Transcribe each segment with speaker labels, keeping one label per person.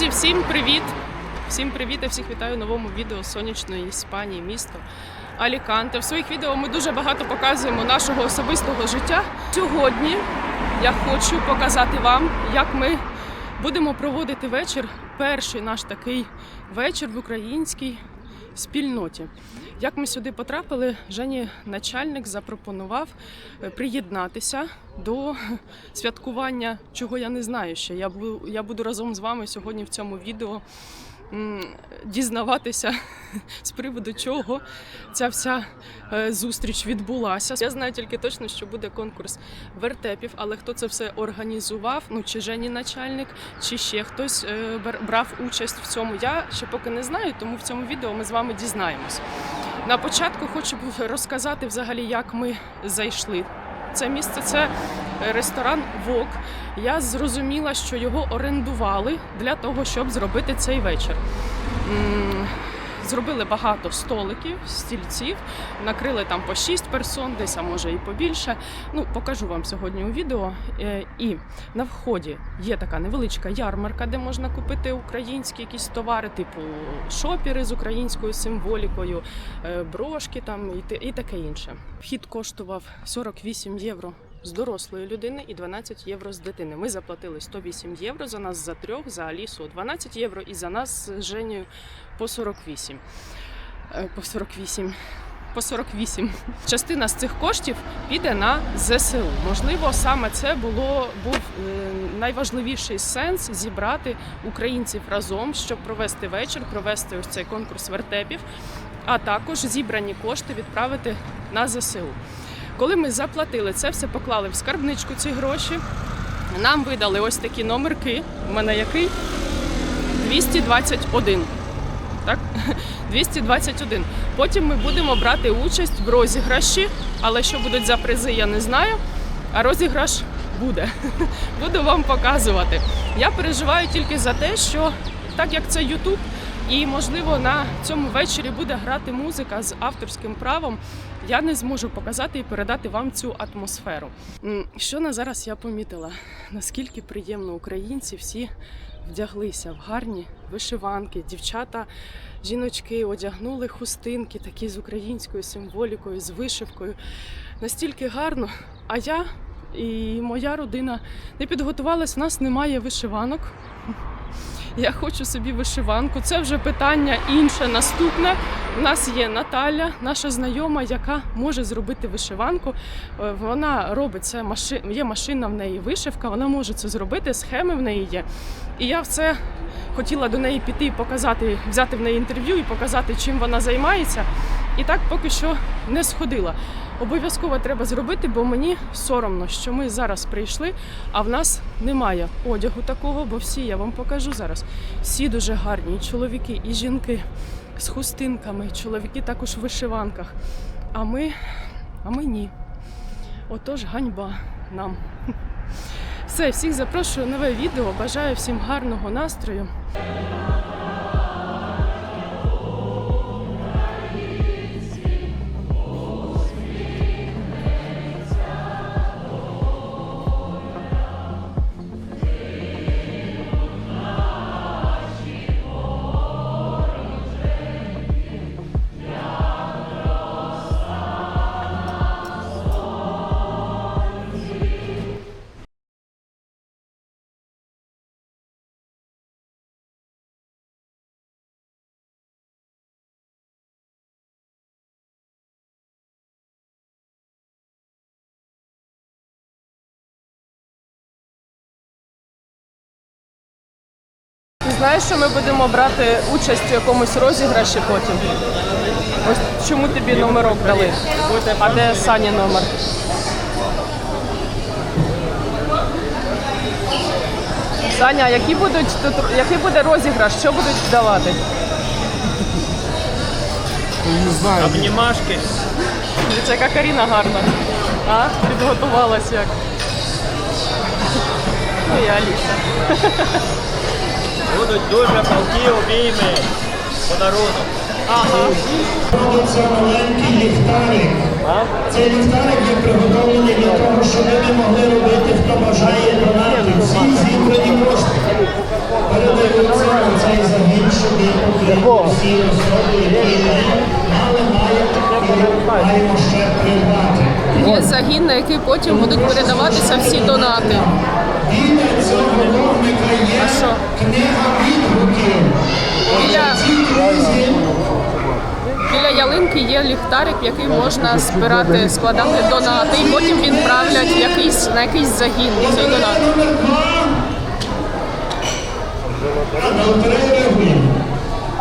Speaker 1: Друзі, всім привіт! Всім привіт! Я всіх вітаю в новому відео сонячної Іспанії, місто Аліканте. В своїх відео ми дуже багато показуємо нашого особистого життя. Сьогодні я хочу показати вам, як ми будемо проводити вечір. Перший наш такий вечір в українській спільноті. Як ми сюди потрапили, Жені начальник запропонував е, приєднатися до святкування, чого я не знаю ще. Я буду, разом з вами сьогодні в цьому відео дізнаватися з приводу чого ця вся е, зустріч відбулася. Я знаю тільки точно, що буде конкурс вертепів, але хто це все організував, ну чи Жені начальник, чи ще хтось е, брав участь в цьому. Я ще поки не знаю, тому в цьому відео ми з вами дізнаємось. На початку хочу розказати взагалі, як ми зайшли. Це місце це ресторан Вок. Я зрозуміла, що його орендували для того, щоб зробити цей вечір. Зробили багато столиків, стільців, накрили там по 6 персон, десь а може і побільше. Ну, покажу вам сьогодні у відео. Е, І на вході є така невеличка ярмарка, де можна купити українські якісь товари, типу шопіри з українською символікою, е, брошки там і таке інше. Вхід коштував 48 євро з дорослої людини і 12 євро з дитини. Ми заплатили 108 євро за нас за трьох, за Алісу 12 євро і за нас з Женєю по 48. Е, По 48. По 48. Частина з цих коштів піде на ЗСУ. Можливо, саме це було був е, найважливіший сенс зібрати українців разом, щоб провести вечір, провести ось цей конкурс вертепів, а також зібрані кошти відправити на ЗСУ. Коли ми заплатили це, все поклали в скарбничку ці гроші. Нам видали ось такі номерки. У мене який? 221. Так? 221. Потім ми будемо брати участь в розіграші, але що будуть за призи, я не знаю. А розіграш буде. Буду вам показувати. Я переживаю тільки за те, що так як це Ютуб, і можливо на цьому вечорі буде грати музика з авторським правом. Я не зможу показати і передати вам цю атмосферу. Що на зараз я помітила? Наскільки приємно українці всі вдяглися в гарні вишиванки. Дівчата, жіночки одягнули хустинки, такі з українською символікою, з вишивкою. Настільки гарно. А я і моя родина не підготувалась, у нас немає вишиванок. Я хочу собі вишиванку. Це вже питання інше, наступне. У нас є Наталя, наша знайома, яка може зробити вишиванку. Е, Вона робить це маши... є машина в неї вишивка, вона може це зробити, схеми в неї є. І я в це хотіла до неї піти і показати, взяти в неї інтерв'ю і показати, чим вона займається. І так поки що не сходила. Обов'язково треба зробити, бо мені соромно, що ми зараз прийшли, а в нас немає одягу такого, бо всі я вам покажу зараз. Всі дуже гарні, чоловіки, і жінки з хустинками, чоловіки також в вишиванках. А ми, а ми ні. Отож, ганьба нам. Все, всіх запрошую нове відео. Бажаю всім гарного настрою. Знаєш, що ми будемо брати участь у якомусь розіграші потім? Ось чому тобі номерок дали? А де Сані номер? Саня, які будуть тут, який буде розіграш? Що будуть давати?
Speaker 2: Не знаю.
Speaker 3: Обнімашки.
Speaker 1: Дивіться, яка Каріна гарна. А? Підготувалась як. Ну і Аліса.
Speaker 3: Будуть дуже палки обійми. Подарунок.
Speaker 1: Ага.
Speaker 2: Робиться маленький ліхтарик. Цей ліхтарик є приготовлений для того, щоб ми могли робити, хто бажає донати. Всі зібрані кошти передаються на цей загін, щоб всі особи, які не мали, мають, і маємо ще придбати.
Speaker 1: Є загін, на який потім будуть передаватися всі донати.
Speaker 2: Біля цього вогника є книга відгуків.
Speaker 1: Біля, ялинки є ліхтарик, який можна збирати, складати донати, і потім відправлять якийсь, на якийсь загін цей донат.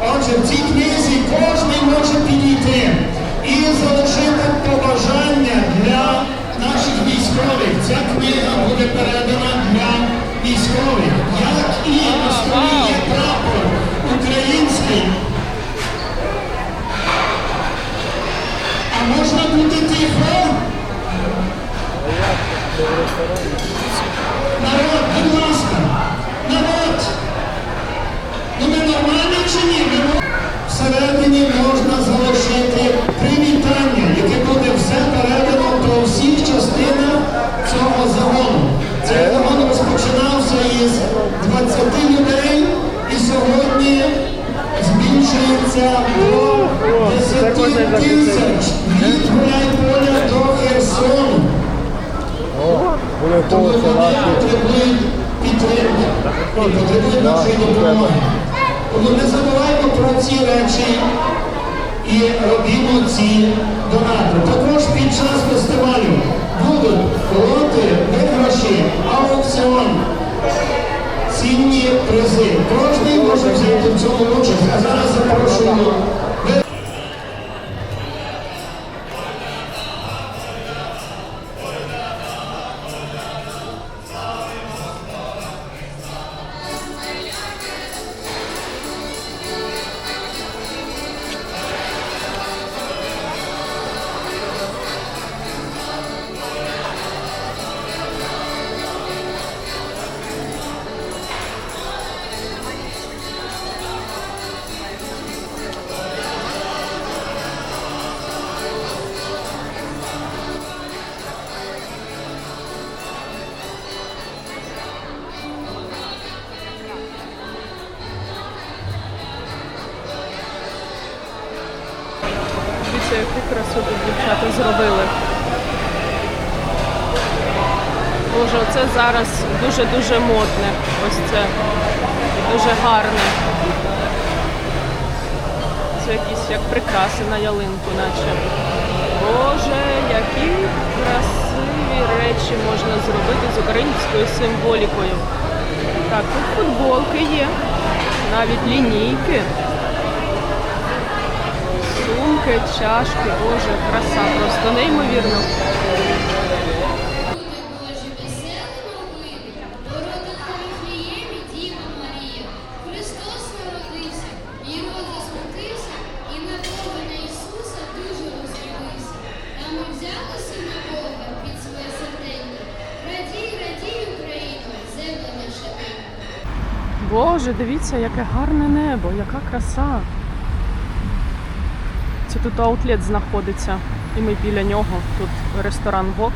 Speaker 2: Отже, в цій книзі кожен може підійти і 10 тисяч від Гуляйполя до Херсону. Тому вони потребують підтримки потребують нашої допомоги. Тому не забуваймо про ці речі і робімо ці донати. Також під час фестивалю будуть лоти, виграші, аукціон, цінні призи. Кожний може взяти в цьому участь. А зараз запрошуємо.
Speaker 1: Дуже-дуже модне. Ось це дуже гарне. Це якісь як прикраси на ялинку, наче. Боже, які красиві речі можна зробити з українською символікою. Так, тут футболки є, навіть лінійки. Сумки, чашки, боже, краса просто неймовірно. Боже, дивіться, яке гарне небо, яка краса. Це тут аутлет знаходиться, і ми біля нього. Тут ресторан Вок.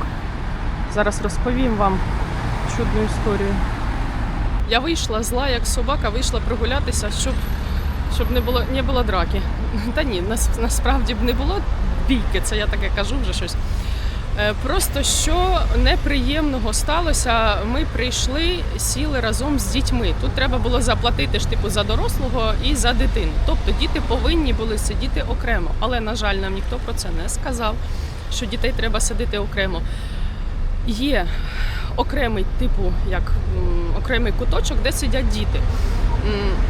Speaker 1: Зараз розповім вам чудну історію. Я вийшла зла, як собака, вийшла прогулятися, щоб, щоб не було не було драки. Та ні, нас, насправді б не було бійки, це я таке кажу вже щось. Е, Просто що неприємного сталося, ми прийшли, сіли разом з дітьми. Тут треба було заплатити ж типу за дорослого і за дитину. Тобто діти повинні були сидіти окремо. Але, на жаль, нам ніхто про це не сказав, що дітей треба сидити окремо. Є окремий типу, як окремий куточок, де сидять діти.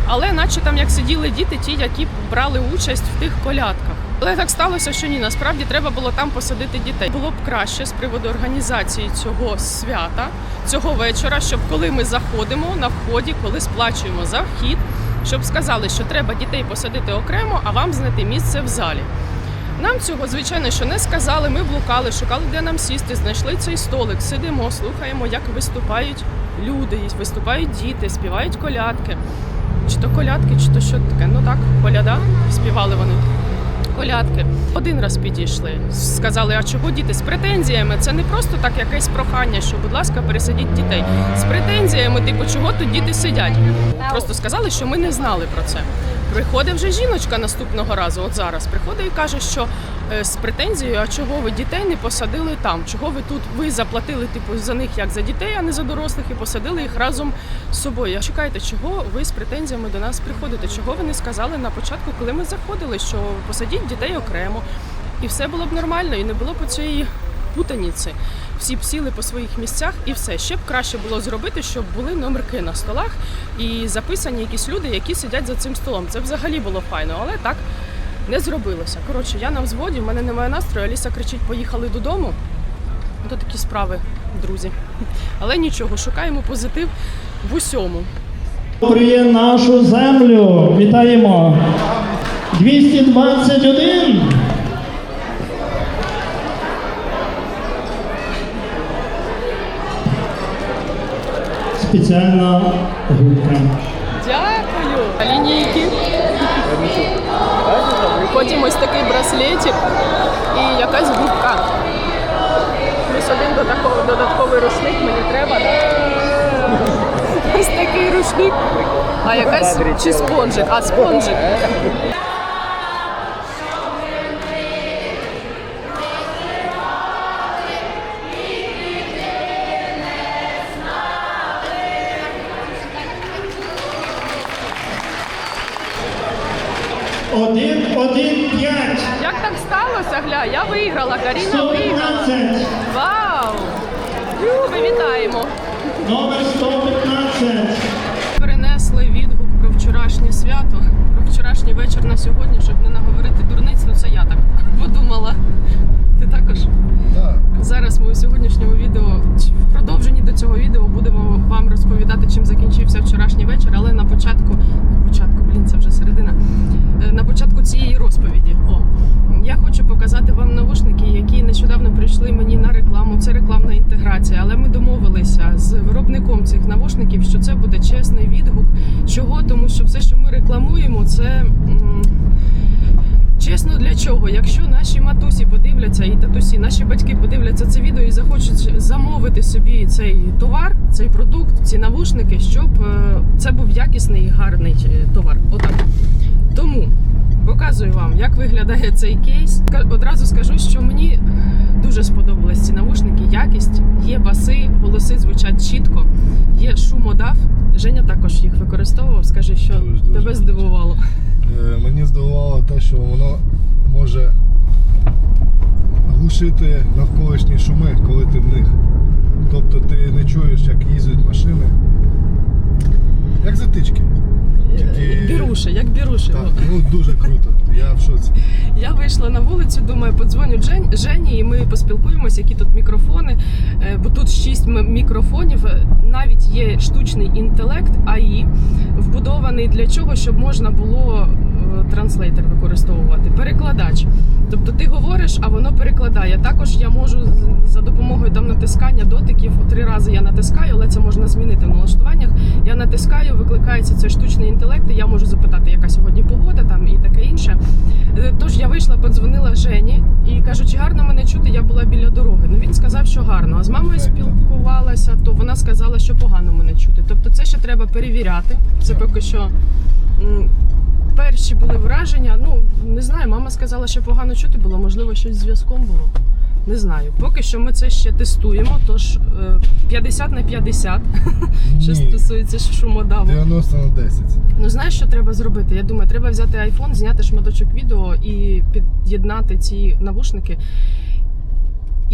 Speaker 1: Але наче там як сиділи діти, ті, які брали участь в тих колядках. Але так сталося, що ні, насправді треба було там посадити дітей. Було б краще з приводу організації цього свята, цього вечора, щоб коли ми заходимо на вході, коли сплачуємо за вхід, щоб сказали, що треба дітей посадити окремо, а вам знайти місце в залі. Нам цього, звичайно, що не сказали. Ми блукали, шукали, де нам сісти, знайшли цей столик, сидимо, слухаємо, як виступають люди, виступають діти, співають колядки. чи то колядки, чи то що таке. Ну так, коляда, співали вони. Колядки один раз підійшли, сказали, а чого діти з претензіями? Це не просто так якесь прохання, що, будь ласка, пересадіть дітей. З претензіями, типу, чого тут діти сидять. Просто сказали, що ми не знали про це. Приходить вже жіночка наступного разу, от зараз приходить і каже, що е, з претензією, а чого ви дітей не посадили там? Чого ви тут ви заплатили типу за них як за дітей, а не за дорослих, і посадили їх разом з собою? Чекайте, чого ви з претензіями до нас приходите? Чого ви не сказали на початку, коли ми заходили, що посадіть дітей окремо, і все було б нормально, і не було б цієї путаніці. Всі б сіли по своїх місцях і все. Ще б краще було зробити, щоб були номерки на столах і записані якісь люди, які сидять за цим столом. Це взагалі було файно, але так не зробилося. Коротше, я на взводі, в мене немає настрою. Аліса кричить: поїхали додому. То такі справи, друзі. Але нічого, шукаємо позитив в усьому.
Speaker 2: Приє нашу землю. Вітаємо. 221. Спеціальна група.
Speaker 1: Дякую! Лінійки. Потім ось такий браслетик і якась губка. Плюс один додатковий рушник мені треба. Ось такий рушник. А якась чи спонжик? А спонжик.
Speaker 2: Один, один, п'ять.
Speaker 1: Як так сталося, гля? Я виграла, Каріна виграла.
Speaker 2: 115.
Speaker 1: Вау! Ми вітаємо!
Speaker 2: Номер 115.
Speaker 1: Перенесли відгук про вчорашнє свято, про вчорашній вечір на сьогодні, щоб не наговорити дурниць. Ну це я так подумала. Ти також?
Speaker 3: Так.
Speaker 1: Зараз ми у сьогоднішньому відео чи в продовженні до цього відео будемо вам розповідати, чим закінчився вчорашній вечір. Але на початку, на початку, блін, це вже середина. Е, На початку цієї розповіді. О, я хочу показати вам навушники, які нещодавно прийшли мені на рекламу. Це рекламна інтеграція. Але ми домовилися з виробником цих навушників, що це буде чесний відгук. Чого? Тому що все, що ми рекламуємо, це. Чесно, для чого? Якщо наші матусі подивляться і татусі, наші батьки подивляться це відео і захочуть замовити собі цей товар, цей продукт, ці навушники, щоб е, це був якісний і гарний е, товар. Отак. Тому показую вам, як виглядає цей кейс. Одразу скажу, що мені дуже сподобались ці навушники. Якість, є баси, голоси звучать чітко, є шумодав. Женя також їх використовував. Скажи, що
Speaker 3: Дуже, дуже
Speaker 1: тебе здивувало.
Speaker 3: Е, Мені здивувало те, що воно може глушити навколишні шуми, коли ти в них. Тобто ти не чуєш, як їздять машини. Як затички.
Speaker 1: Біруші, як біруші.
Speaker 3: Так, ну дуже круто. Я в шоці.
Speaker 1: Я вийшла на вулицю, думаю, подзвоню Жень, Жені, і ми поспілкуємося, які тут мікрофони. Е, Бо тут шість мікрофонів. Е, Навіть є штучний інтелект АІ, вбудований для чого, щоб можна було транслейтер використовувати, перекладач. Тобто ти говориш, а воно перекладає. Також я можу за допомогою там натискання дотиків три рази я натискаю, але це можна змінити в налаштуваннях. Я натискаю, викликається цей штучний інтелект, і я можу запитати, яка сьогодні погода там і таке інше. Е, Тож я вийшла, подзвонила Жені і кажу, чи гарно мене чути, я була біля дороги. Ну він сказав, що гарно. А з мамою спілкувалася, то вона сказала, що погано мене чути. Тобто це ще треба перевіряти. Це поки що. Перші були враження. Ну не знаю, мама сказала, що погано чути було, можливо, щось з зв'язком було. Не знаю. Поки що ми це ще тестуємо. Тож е, 50 на 50, що стосується шумодаву.
Speaker 3: 90 на 10.
Speaker 1: Ну знаєш, що треба зробити? Я думаю, треба взяти iPhone, зняти шматочок відео і під'єднати ці навушники.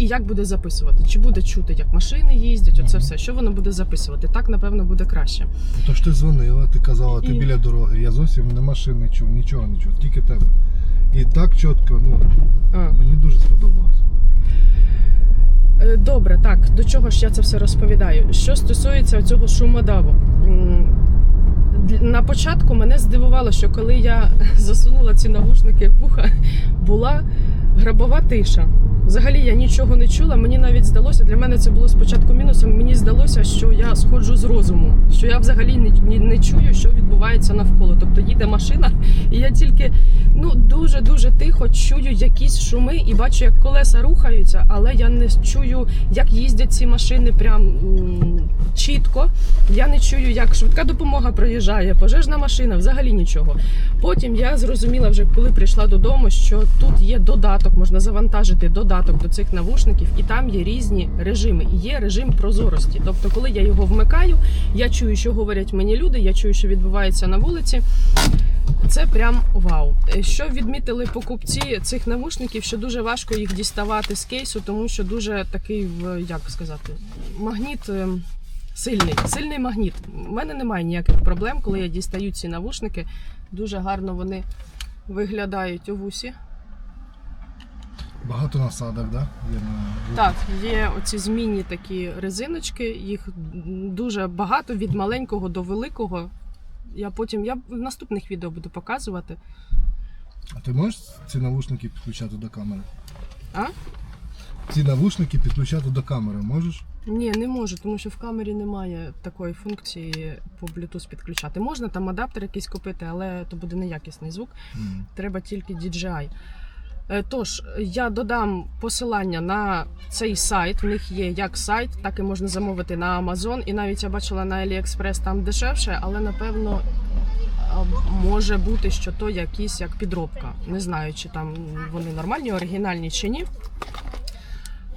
Speaker 1: І як буде записувати? Чи буде чути, як машини їздять? Оце все. Що воно буде записувати? Так, напевно, буде краще.
Speaker 3: Ну, То ж ти дзвонила, ти казала, ти
Speaker 1: І-
Speaker 3: біля дороги. Я зовсім не машин не чув, нічого не чув, тільки тебе. І так чітко, ну
Speaker 1: А.
Speaker 3: мені дуже сподобалось.
Speaker 1: Е, Добре, так до чого ж я це все розповідаю? Що стосується цього шумодаву. М, д- На початку мене здивувало, що коли я засунула ці навушники в вуха, була гробова тиша. Взагалі я нічого не чула. Мені навіть здалося, для мене це було спочатку мінусом. Мені здалося, що я сходжу з розуму, що я взагалі не, не, не чую, що відбувається навколо. Тобто їде машина, і я тільки ну дуже дуже тихо чую якісь шуми і бачу, як колеса рухаються, але я не чую, як їздять ці машини прям чітко. Я не чую, як швидка допомога проїжджає, пожежна машина, взагалі нічого. Потім я зрозуміла вже, коли прийшла додому, що тут є додаток, можна завантажити додаток до цих навушників, і там є різні режими. І є режим прозорості. Тобто, коли я його вмикаю, я чую, що говорять мені люди, я чую, що відбувається на вулиці. Це прям вау. Е, Що відмітили покупці цих навушників, що дуже важко їх діставати з кейсу, тому що дуже такий, як сказати, магніт. ем, Сильний, сильний магніт. У мене немає ніяких проблем, коли я дістаю ці навушники. Дуже гарно вони виглядають у вусі.
Speaker 3: Багато насадок, да? Є на...
Speaker 1: Так, є оці змінні такі резиночки, їх дуже багато від маленького до великого. Я потім я в наступних відео буду показувати.
Speaker 3: А ти можеш ці навушники підключати до камери?
Speaker 1: А?
Speaker 3: Ці навушники підключати до камери можеш?
Speaker 1: Ні, не можу, тому що в камері немає такої функції по Bluetooth підключати. Можна там адаптер якийсь купити, але то буде неякісний звук.
Speaker 3: М.
Speaker 1: Треба тільки DJI. Е, Тож, я додам посилання на цей сайт. В них є як сайт, так і можна замовити на Amazon. І навіть я бачила на AliExpress там дешевше, але напевно може бути, що то якісь як підробка. Не знаю, чи там вони нормальні, оригінальні чи ні.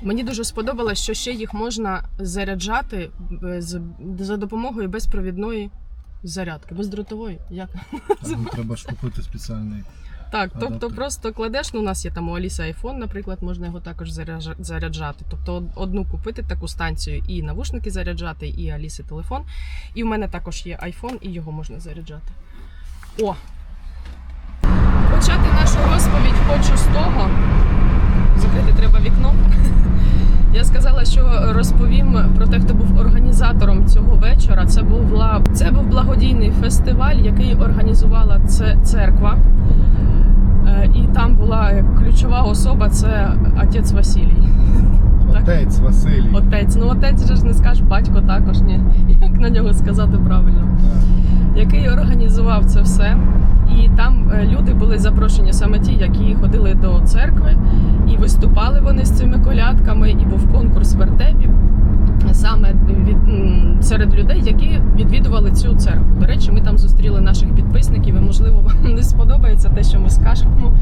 Speaker 1: Мені дуже сподобалось, що ще їх можна заряджати без, за допомогою безпровідної зарядки, бездротової. Як?
Speaker 3: Там треба ж купити спеціальний.
Speaker 1: Так, тобто
Speaker 3: Адаптер.
Speaker 1: просто кладеш, ну у нас є там у Аліси айфон, наприклад, можна його також заряджа- заряджати. Тобто одну купити таку станцію і навушники заряджати, і Аліси телефон. І в мене також є айфон, і його можна заряджати. О! Почати нашу розповідь хочу з того. Закрити треба вікно. Я сказала, що розповім про те, хто був організатором цього вечора. Це був це був благодійний фестиваль, який організувала це церква. Е, І там була ключова особа це отець Василій.
Speaker 3: Отець Василій.
Speaker 1: Отець. Ну отець же ж не скажеш, батько також ні. Як на нього сказати правильно? Який організував це все. І там е, люди були запрошені саме ті, які ходили до церкви, і виступали вони з цими колядками, і був конкурс вертепів саме від серед людей, які відвідували цю церкву. До речі, ми там зустріли наших підписників, і можливо вам не сподобається те, що ми скажемо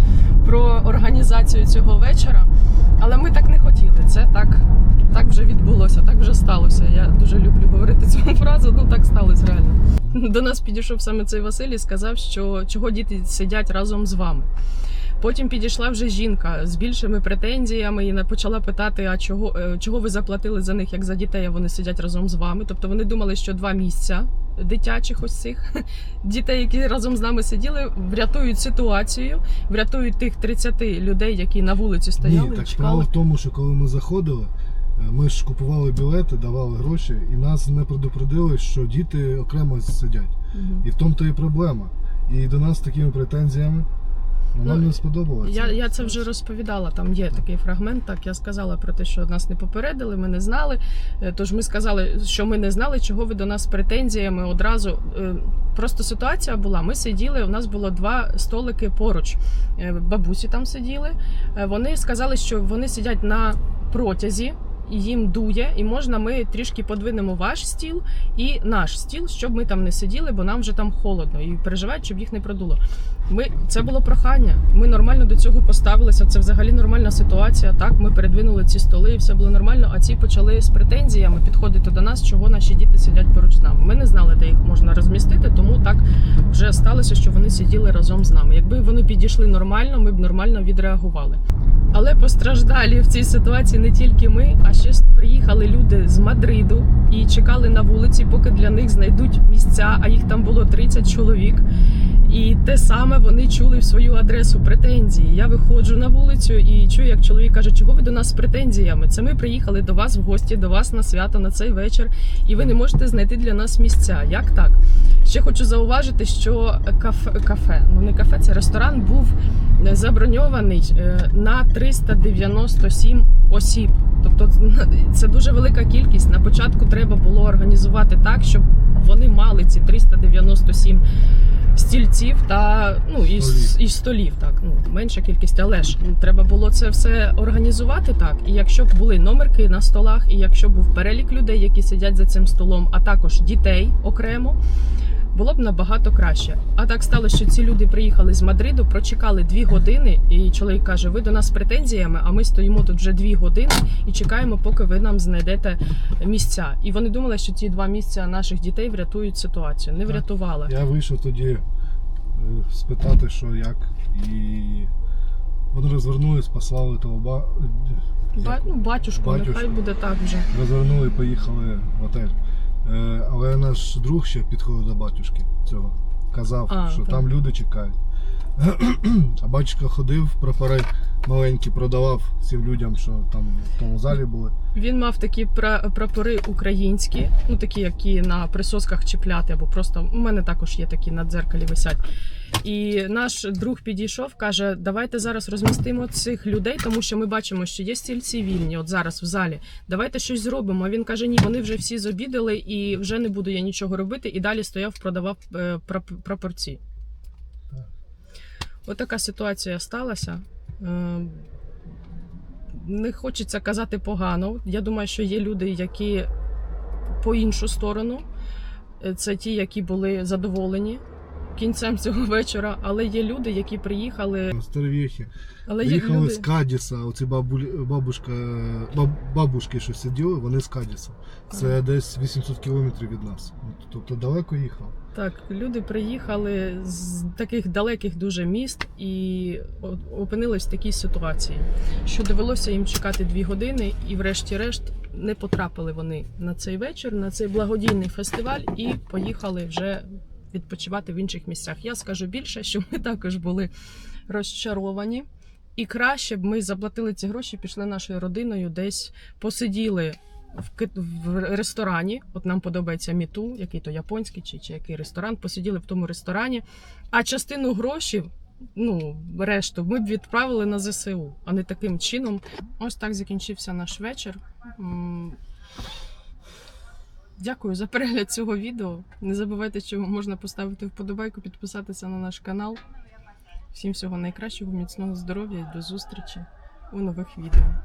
Speaker 1: організацію цього вечора. Але ми так не хотіли. Це так, так вже відбулося, так вже сталося. Я дуже люблю говорити цю фразу. Ну так сталося реально. До нас підійшов саме цей Василь і сказав, що чого діти сидять разом з вами. Потім підійшла вже жінка з більшими претензіями і почала питати: а чого, е, чого ви заплатили за них як за дітей, а вони сидять разом з вами? Тобто вони думали, що два місця дитячих ось цих дітей, які разом з нами сиділи, врятують ситуацію, врятують тих 30 людей, які на вулиці стояли.
Speaker 3: Ні, так
Speaker 1: чекали.
Speaker 3: справа в тому, що коли ми заходили, е, ми ж купували білети, давали гроші, і нас не предупредили, що діти окремо сидять.
Speaker 1: Мгм.
Speaker 3: І в тому то і проблема. І до нас з такими претензіями нам
Speaker 1: Ну,
Speaker 3: не сподобалося.
Speaker 1: Я, я це вже розповідала. Там є такий фрагмент. Так я сказала про те, що нас не попередили, ми не знали. Е, Тож ми сказали, що ми не знали, чого ви до нас з претензіями одразу. Е, Просто ситуація була. Ми сиділи. У нас було два столики поруч. Е, Бабусі там сиділи. Вони сказали, що вони сидять на протязі. Їм дує, і можна ми трішки подвинемо ваш стіл і наш стіл, щоб ми там не сиділи, бо нам вже там холодно і переживають, щоб їх не продуло. Ми це було прохання. Ми нормально до цього поставилися. Це взагалі нормальна ситуація. Так, ми передвинули ці столи, і все було нормально. А ці почали з претензіями підходити до нас, чого наші діти сидять поруч з нами. Ми не знали, де їх можна розмістити, тому так вже сталося, що вони сиділи разом з нами. Якби вони підійшли нормально, ми б нормально відреагували. Але постраждалі в цій ситуації не тільки ми, а ще приїхали люди з Мадриду і чекали на вулиці, поки для них знайдуть місця. А їх там було 30 чоловік. І те саме вони чули в свою адресу претензії. Я виходжу на вулицю і чую, як чоловік каже, чого ви до нас з претензіями? Це ми приїхали до вас в гості, до вас на свято на цей вечір, і ви не можете знайти для нас місця. Як так? Ще хочу зауважити, що кафе, кафе, ну не кафе, це ресторан був заброньований е, на 397 осіб. Тобто це дуже велика кількість. На початку треба було організувати так, щоб вони мали ці 397 стільців та ну і,
Speaker 3: Столів.
Speaker 1: і столів. Так ну менша кількість, але ж треба було це все організувати так. І якщо б були номерки на столах, і якщо був перелік людей, які сидять за цим столом, а також дітей окремо. Було б набагато краще. А так сталося, що ці люди приїхали з Мадриду, прочекали дві години, і чоловік каже: Ви до нас з претензіями, а ми стоїмо тут вже дві години і чекаємо, поки ви нам знайдете місця. І вони думали, що ці два місця наших дітей врятують ситуацію. Не врятували.
Speaker 3: Я вийшов тоді е, спитати, що як, і вони розвернулись, послали того ба...
Speaker 1: Ба- ну, батюшку,
Speaker 3: Батюшку.
Speaker 1: нехай буде так вже.
Speaker 3: розвернули і поїхали в готель. Е, але наш друг ще підходив до батюшки цього. Казав,
Speaker 1: А,
Speaker 3: що
Speaker 1: так.
Speaker 3: там люди чекають. А батюшка ходив, прапори маленькі продавав цим людям, що там в тому залі були.
Speaker 1: Він мав такі пра- прапори українські, ну такі, які на присосках чіпляти, або просто у мене також є такі на дзеркалі висять. І наш друг підійшов, каже: давайте зараз розмістимо цих людей, тому що ми бачимо, що є стільці вільні, от зараз в залі. Давайте щось зробимо. Він каже: ні, вони вже всі зобідали, і вже не буду я нічого робити. І далі стояв, продавав е, прапорці.
Speaker 3: Так.
Speaker 1: Отака ситуація сталася. Е, не хочеться казати погано. Я думаю, що є люди, які по іншу сторону. Е, Це ті, які були задоволені кінцем цього вечора. Але є люди, які приїхали.
Speaker 3: Старовєхи.
Speaker 1: Але є
Speaker 3: Приїхали
Speaker 1: люди...
Speaker 3: з Кадіса, оці бабулі, бабушка, баб, бабушки, що сиділи, вони з Кадіса. Це десь 800 кілометрів від нас. Тобто далеко їхав.
Speaker 1: Так, люди приїхали з таких далеких дуже міст і опинились в такій ситуації, що довелося їм чекати дві години, і, врешті-решт, не потрапили вони на цей вечір, на цей благодійний фестиваль, і поїхали вже відпочивати в інших місцях. Я скажу більше, що ми також були розчаровані. І краще б ми заплатили ці гроші, пішли нашою родиною, десь посиділи в, ресторані. От нам подобається міту, який то японський чи, чи який ресторан. Посиділи в тому ресторані. А частину грошей, ну решту, ми б відправили на ЗСУ, а не таким чином. Ось так закінчився наш вечір. Дякую за перегляд цього відео. Не забувайте, що можна поставити вподобайку, підписатися на наш канал. Всім всього найкращого, міцного здоров'я і до зустрічі у нових відео.